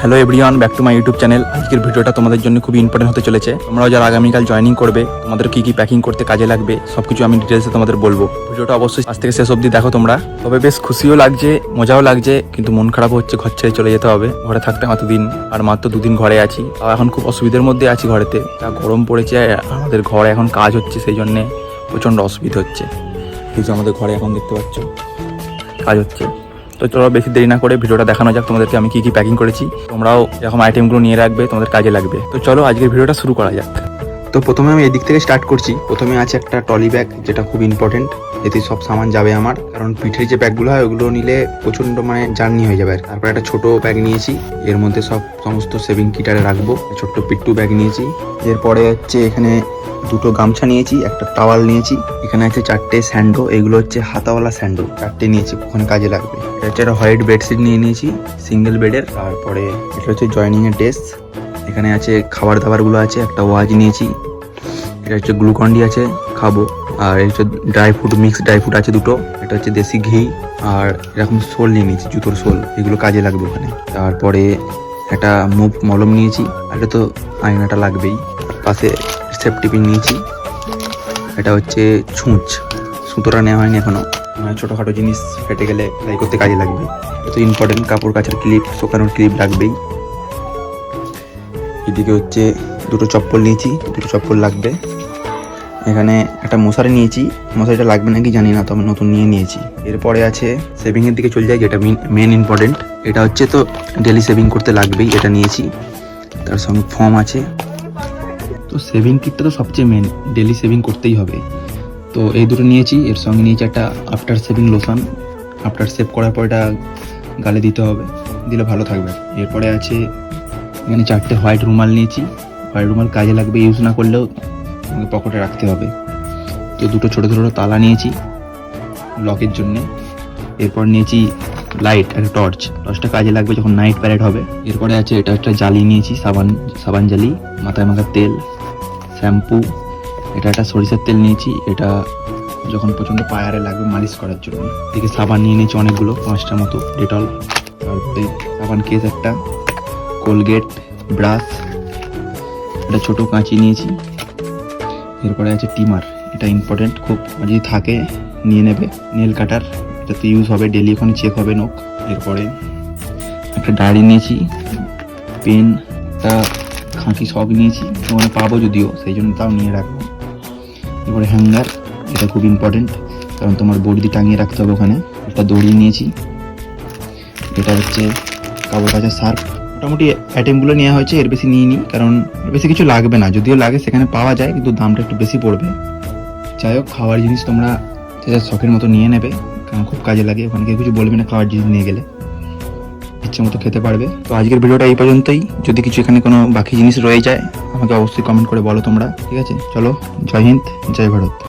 Hello everyone back to my YouTube channel আজকের ভিডিওটা তোমাদের জন্য খুবই ইম্পর্টেন্ট হতে চলেছে। তোমরাও যারা আগামীকাল জয়েনিং করবে, তোমাদের কি কি প্যাকিং করতে কাজে লাগবে, সবকিছু আমি ডিটেলসে তোমাদের বলব। ভিডিওটা অবশ্যই আজ থেকে শেষ অবধি দেখো তোমরা। তবে বেশ খুশিও লাগছে, মজাও লাগছে, কিন্তু মন খারাপ হচ্ছে, ঘর ছেড়ে চলে যেতে হবে। ঘরে থাকতে মাত্র দিন আর মাত্র দুদিন ঘরে আছি। আর এখন খুব অসুবিধার মধ্যে আছি ঘরেতে। যা গরম পড়েছে, আমাদের ঘরে এখন কাজ হচ্ছে, সেই জন্যে প্রচণ্ড অসুবিধা হচ্ছে। যে আমাদের ঘরে এখন দেখতে পাচ্ছ, কাজ হচ্ছে। তো চলো বেশি দেরি না করে ভিডিওটা দেখানো যাক তোমাদেরকে আমি কি কি প্যাকিং করেছি। তোমরাও এরকম আইটেমগুলো নিয়ে রাখবে, তোমাদের কাজে লাগবে। তো চলো আজকের ভিডিওটা শুরু করা যাক। তো প্রথমে আমি এদিক থেকে স্টার্ট করছি। প্রথমে আছে একটা টলি ব্যাগ যেটা খুব ইম্পর্টেন্ট এতে সব সামান যাবে আমার। কারণ পিঠের যে ব্যাগগুলো হয়, ওগুলো নিলে প্রচণ্ড মানে জার্নি হয়ে যাবে আর। তারপর একটা ছোট ব্যাগ নিয়েছি। এর মধ্যে সব সমস্ত সেভিং কিটারে রাখব। ছোট্ট পিট্টু ব্যাগ নিয়েছি। এরপরে হচ্ছে এখানে দুটো গামছা নিয়েছি, একটা টাওয়াল নিয়েছি। এখানে আছে চারটে স্যান্ডো এগুলো হচ্ছে হাতাওয়ালা স্যান্ডো চারটে নিয়েছি ওখানে কাজে লাগবে। এটা হচ্ছে একটা হোয়াইট বেডশিট নিয়ে নিয়েছি সিঙ্গেল বেডের তারপরে এটা হচ্ছে জয়নিং এর এখানে আছে খাবার দাবারগুলো আছে, একটা ওয়াজ নিয়েছি। এটা হচ্ছে গ্লুকন্ডি আছে, খাব। আর এটা হচ্ছে dry fruit mix dry fruit আছে দুটো। এটা হচ্ছে দেশি ঘি আর এরকম সোল নিয়ে নিয়েছি, জুতোর সোল এগুলো কাজে লাগবে ওখানে। তারপরে একটা মুভ মলম নিয়েছি, আর এটা তো আয়নাটা লাগবেই। পাশে সেফটি পিন নিয়েছি। এটা হচ্ছে ছুঁচ। সুতোটা নেওয়া হয়নি এখনও। মানে ছোটোখাটো জিনিস ফেটে গেলে সেলাই করতে কাজে লাগবে। তো ইম্পর্টেন্ট কাপড় কাচার ক্লিপ শোকানোর ক্লিপ লাগবেই। এদিকে হচ্ছে দুটো চপ্পল নিয়েছি, দুটো চপ্পল লাগবে। এখানে একটা মশারি নিয়েছি, মশারিটা লাগবে নাকি জানি না, তবে নতুন নিয়ে নিয়েছি। এরপরে আছে সেভিং এর দিকে চলে যায় যেটা মেন ইম্পর্টেন্ট এটা হচ্ছে তো ডেলি সেভিং করতে লাগবেই, এটা নিয়েছি। তার সঙ্গে ফর্ম আছে। তো সেভিং কিটটা তো সবচেয়ে মেন ডেলি সেভিং করতেই হবে। তো এই দুটো নিয়েছি, এর সঙ্গে নিয়েছি একটা after shaving lotion after shave করার পর এটা গালে দিতে হবে, দিলে ভালো থাকবে। এরপরে আছে এখানে চারটে হোয়াইট রুমাল নিয়েছি। হোয়াইট রুমাল কাজে লাগবে ইউজ না করলেও পকেটে রাখতে হবে। তো দুটো ছোটো ছোটো তালা নিয়েছি লকের জন্য। এরপর নিয়েছি লাইট একটা টর্চ টর্চটা কাজে লাগবে যখন নাইট প্যারেড হবে। এরপরে আছে এটা একটা জালি নিয়েছি, সাবান সাবান জালি। মাথায় মাখার তেল শ্যাম্পু এটা একটা সরিষার তেল নিয়েছি, এটা যখন প্রচণ্ড পায়ারে লাগবে মালিশ করার জন্য। এদিকে সাবান নিয়ে নিয়েছি অনেকগুলো, পাঁচটা মতো, ডেটল। তারপরে সাবান কেস একটা। কোলগেট ব্রাশ একটা ছোটো কাঁচি নিয়েছি। এরপরে আছে টিমার এটা ইম্পর্টেন্ট খুব যদি থাকে, নিয়ে নেবে নেল কাটার এটাতে ইউজ হবে ডেলি ওখানে চেক হবে নোক এরপরে একটা ডায়েরি নিয়েছি পেন একটা খাঁকি সব নিয়েছি, ওখানে পাবো যদিও, সেই জন্য তাও নিয়ে রাখব। এরপরে হ্যাঙ্গার এটা খুব ইম্পর্টেন্ট কারণ তোমার বডি টাঙিয়ে রাখতে হবে ওখানে। একটা দড়ি নিয়েছি, এটা হচ্ছে কাপড় কাচার সার্ফ মোটামুটি আইটেমগুলো নেওয়া হয়েছে, এর বেশি নিয়ে নিই কারণ বেশি কিছু লাগবে না। যদিও লাগে, সেখানে পাওয়া যায়, কিন্তু দামটা একটু বেশি পড়বে। যাই হোক, খাওয়ার জিনিস তোমরা যে যার শখের মতো নিয়ে নেবে, কারণ খুব কাজে লাগে, ওখানে কেউ কিছু বলবে না খাওয়ার জিনিস নিয়ে গেলে। ইচ্ছে মতো খেতে পারবে। তো আজকের ভিডিওটা এই পর্যন্তই। যদি কিছু এখানে কোনো বাকি জিনিস রয়ে যায়, আমাকে অবশ্যই কমেন্ট করে বলো তোমরা, ঠিক আছে? চলো, জয় হিন্দ, জয় ভারত।